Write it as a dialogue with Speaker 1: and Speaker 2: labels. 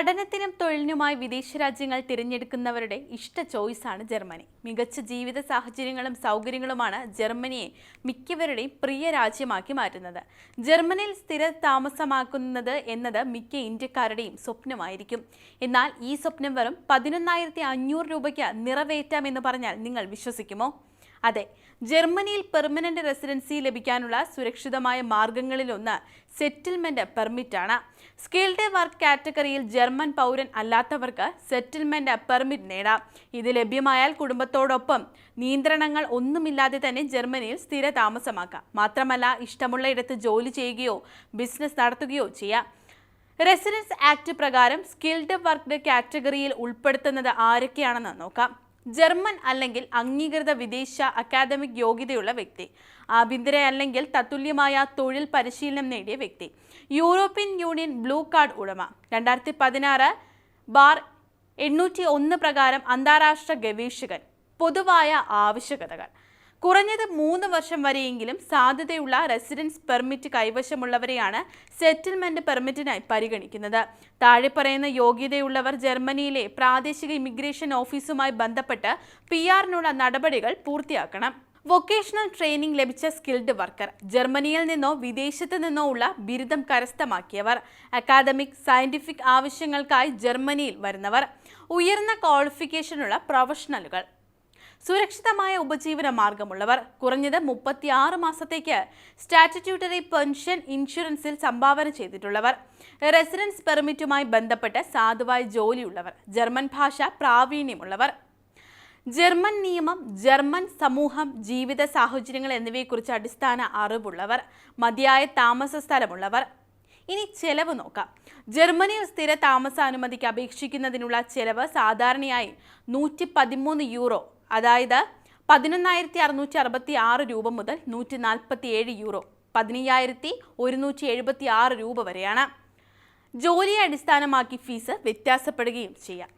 Speaker 1: പഠനത്തിനും തൊഴിലിനുമായി വിദേശ രാജ്യങ്ങൾ തിരഞ്ഞെടുക്കുന്നവരുടെ ഇഷ്ട ചോയ്സാണ് ജർമ്മനി. മികച്ച ജീവിത സാഹചര്യങ്ങളും സൗകര്യങ്ങളുമാണ് ജർമ്മനിയെ മിക്കവരുടെയും പ്രിയ രാജ്യമാക്കി മാറ്റുന്നത്. ജർമ്മനിയിൽ സ്ഥിര താമസമാക്കുന്നത് എന്നത് മിക്ക ഇന്ത്യക്കാരുടെയും സ്വപ്നമായിരിക്കും. എന്നാൽ ഈ സ്വപ്നം വെറും പതിനൊന്നായിരത്തി അഞ്ഞൂറ് രൂപയ്ക്ക് നിറവേറ്റാമെന്ന് പറഞ്ഞാൽ നിങ്ങൾ വിശ്വസിക്കുമോ? അതെ ജർമ്മനിയിൽ പെർമനന്റ് റെസിഡൻസി ലഭിക്കാനുള്ള സുരക്ഷിതമായ മാർഗങ്ങളിലൊന്ന് സെറ്റിൽമെന്റ് പെർമിറ്റാണ് സ്കിൽഡ് വർക്ക് കാറ്റഗറിയിൽ ജർമ്മൻ പൗരൻ അല്ലാത്തവർക്ക് സെറ്റിൽമെന്റ് പെർമിറ്റ് നേടാം. ഇത് ലഭ്യമായാൽ കുടുംബത്തോടൊപ്പം നിയന്ത്രണങ്ങൾ ഒന്നുമില്ലാതെ തന്നെ ജർമ്മനിയിൽ സ്ഥിര താമസമാക്കാം മാത്രമല്ല ഇഷ്ടമുള്ള ഇടത്ത് ജോലി ചെയ്യുകയോ ബിസിനസ് നടത്തുകയോ ചെയ്യാം. റെസിഡൻസ് ആക്ട് പ്രകാരം സ്കിൽഡ് വർക്ക് കാറ്റഗറിയിൽ ഉൾപ്പെടുത്തുന്നത് ആരൊക്കെയാണെന്ന് നോക്കാം. ജർമ്മൻ അല്ലെങ്കിൽ അംഗീകൃത വിദേശ അക്കാദമിക് യോഗ്യതയുള്ള വ്യക്തി ആഭ്യന്തര അല്ലെങ്കിൽ തത്തുല്യമായ തൊഴിൽ പരിശീലനം നേടിയ വ്യക്തി. യൂറോപ്യൻ യൂണിയൻ ബ്ലൂ കാർഡ് ഉടമ. രണ്ടായിരത്തി പതിനാറ് ബാർ എണ്ണൂറ്റി ഒന്ന് പ്രകാരം അന്താരാഷ്ട്ര ഗവേഷകൻ. പൊതുവായ ആവശ്യകതകൾ. കുറഞ്ഞത് മൂന്ന് വർഷം വരെയെങ്കിലും സാധ്യതയുള്ള റെസിഡൻസ് പെർമിറ്റ് കൈവശമുള്ളവരെയാണ് സെറ്റിൽമെന്റ് പെർമിറ്റിനായി പരിഗണിക്കുന്നത്. താഴെ പറയുന്ന യോഗ്യതയുള്ളവർ ജർമ്മനിയിലെ പ്രാദേശിക ഇമിഗ്രേഷൻ ഓഫീസുമായി ബന്ധപ്പെട്ട് പി ആറിനുള്ള നടപടികൾ പൂർത്തിയാക്കണം. വൊക്കേഷണൽ ട്രെയിനിംഗ് ലഭിച്ച സ്കിൽഡ് വർക്കർ ജർമ്മനിയിൽ നിന്നോ വിദേശത്ത് നിന്നോ ഉള്ള ബിരുദം കരസ്ഥമാക്കിയവർ അക്കാദമിക് സയന്റിഫിക് ആവശ്യങ്ങൾക്കായി ജർമ്മനിയിൽ വരുന്നവർ ഉയർന്ന ക്വാളിഫിക്കേഷനുള്ള പ്രൊഫഷണലുകൾ സുരക്ഷിതമായ ഉപജീവന മാർഗമുള്ളവർ. കുറഞ്ഞത് മുപ്പത്തിയാറ് മാസത്തേക്ക് സ്റ്റാറ്റ്യൂട്ടറി പെൻഷൻ ഇൻഷുറൻസിൽ സംഭാവന ചെയ്തിട്ടുള്ളവർ. റെസിഡൻസ് പെർമിറ്റുമായി ബന്ധപ്പെട്ട് സാധുവായ ജോലിയുള്ളവർ. ജർമ്മൻ ഭാഷ പ്രാവീണ്യമുള്ളവർ. ജർമ്മൻ നിയമം ജർമ്മൻ സമൂഹം ജീവിത സാഹചര്യങ്ങൾ എന്നിവയെക്കുറിച്ച് അടിസ്ഥാന അറിവുള്ളവർ. മതിയായ താമസ സ്ഥലമുള്ളവർ. ഇനി ചെലവ് നോക്കാം. ജർമ്മനിയിൽ സ്ഥിര താമസാനുമതിക്ക് അപേക്ഷിക്കുന്നതിനുള്ള ചെലവ് സാധാരണയായി നൂറ്റി പതിമൂന്ന് യൂറോ. അതായത് പതിനൊന്നായിരത്തി അറുന്നൂറ്റി അറുപത്തി ആറ് രൂപ മുതൽ നൂറ്റി നാൽപ്പത്തി ഏഴ് യൂറോ പതിനയ്യായിരത്തി ഒരുന്നൂറ്റി എഴുപത്തി ആറ് രൂപ വരെയാണ്. ജോലിയെ അടിസ്ഥാനമാക്കി ഫീസ് വ്യത്യാസപ്പെടുകയും ചെയ്യാം.